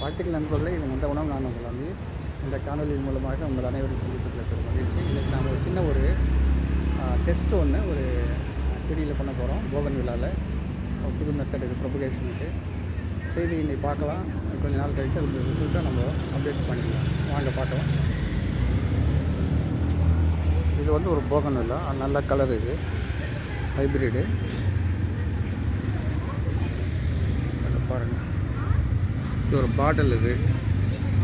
வாழ்த்துக்கள் நண்பர்களே. இது இந்த உணவு நான் உங்கள் வந்து இந்த காணொலியின் மூலமாக உங்கள் அனைவரும் சந்திப்பதில் பெரும் மகிழ்ச்சி. இன்றைக்கி நாங்கள் ஒரு சின்ன ஒரு டெஸ்ட் ஒன்று ஒரு செடியில் பண்ண போகிறோம் போகன் விழாவில் புது மெத்தட் இது ப்ரொபகேஷனுக்கு செய்தி இன்னைக்கு பார்க்கலாம். கொஞ்ச நாள் கழித்து அது ரிசல்ட்டாக நம்ம அப்டேட் பண்ணிக்கலாம். வாங்க பார்க்கலாம். இது வந்து ஒரு போகன் விழா. நல்ல கலர் இது. ஹைப்ரிடு அதை பாருங்கள் இது ஒரு பாட்டில் இது.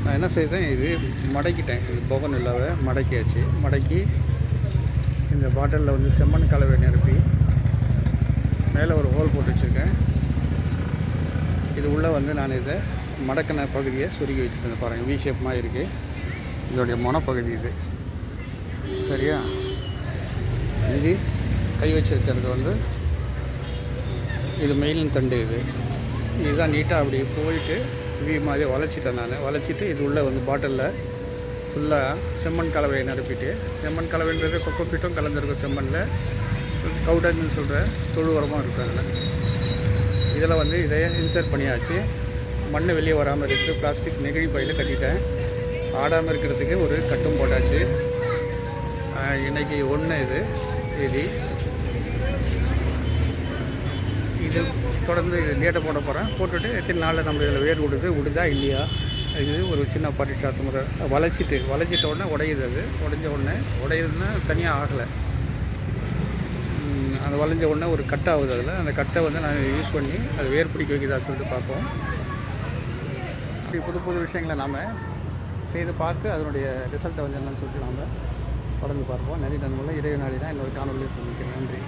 நான் என்ன செய்தேன் இது மடக்கிட்டேன். இது போகன் இல்லாத மடக்கியாச்சு மடக்கி இந்த பாட்டிலில் வந்து செம்மண் கலவை நிரப்பி மேலே ஒரு ஹோல் போட்டு வச்சுருக்கேன். இது உள்ளே வந்து நான் இதை மடக்கின பகுதியை சுருக்கி வச்சுருந்தேன் பாருங்கள் வி ஷேப் மாதிரி இருக்குது இதோடைய முனப்பகுதி இது. சரியா? இது கை வச்சிருக்கிறது வந்து இது மெயிலின் தண்டு இது. இதுதான் நீட்டாக அப்படி போயிட்டு வி மாதிரி வளைச்சிட்டேன் நான். வளைச்சிட்டு இது உள்ளே வந்து பாட்டிலில் ஃபுல்லாக செம்மண் கலவையை நிரப்பிட்டு செம்மண் கலவைன்றது கொக்கோ பீட்டும் கலந்துருக்கும் செம்மண்ணில் கவுடன்னு சொல்கிற தொழு உரமும் இருக்கும் அதில். இதில் வந்து இதை இன்சர்ட் பண்ணியாச்சு. மண் வெளியே வராமல் இருக்குது. பிளாஸ்டிக் நெகிழி பையில் கட்டிட்டேன். ஆடாமல் இருக்கிறதுக்கு ஒரு கட்டும் போட்டாச்சு. இன்றைக்கி ஒன்று இது தேதி. இது தொடர்ந்து டேட்டை போட போகிறேன் போட்டுட்டு எத்தனை நாளில் நம்ம இதில் வேர் விடுது விடுதா இல்லையா? இது ஒரு சின்ன பாட்டி சாத்து முறை. வளைச்சிட்டு வளைச்சிட்ட உடனே உடையுது அது. உடஞ்ச உடனே உடையுதுன்னா தனியாக ஆகலை. அது வளைஞ்ச உடனே ஒரு கட் ஆகுது அதில். அந்த கட்டை வந்து நான் யூஸ் பண்ணி அது வேர் பிடிக்க வைக்கிறதா சொல்லிட்டு பார்ப்போம். அப்படி புது புது விஷயங்களை நாம் செய்து பார்த்து அதனுடைய ரிசல்ட்டை வந்து என்னன்னு சொல்லிட்டு நாம் தொடர்ந்து பார்ப்போம். நன்றி நண்பர்களே இறைவ நாளி தான் இன்னொரு காணொலியை சந்திக்கிறேன். நன்றி.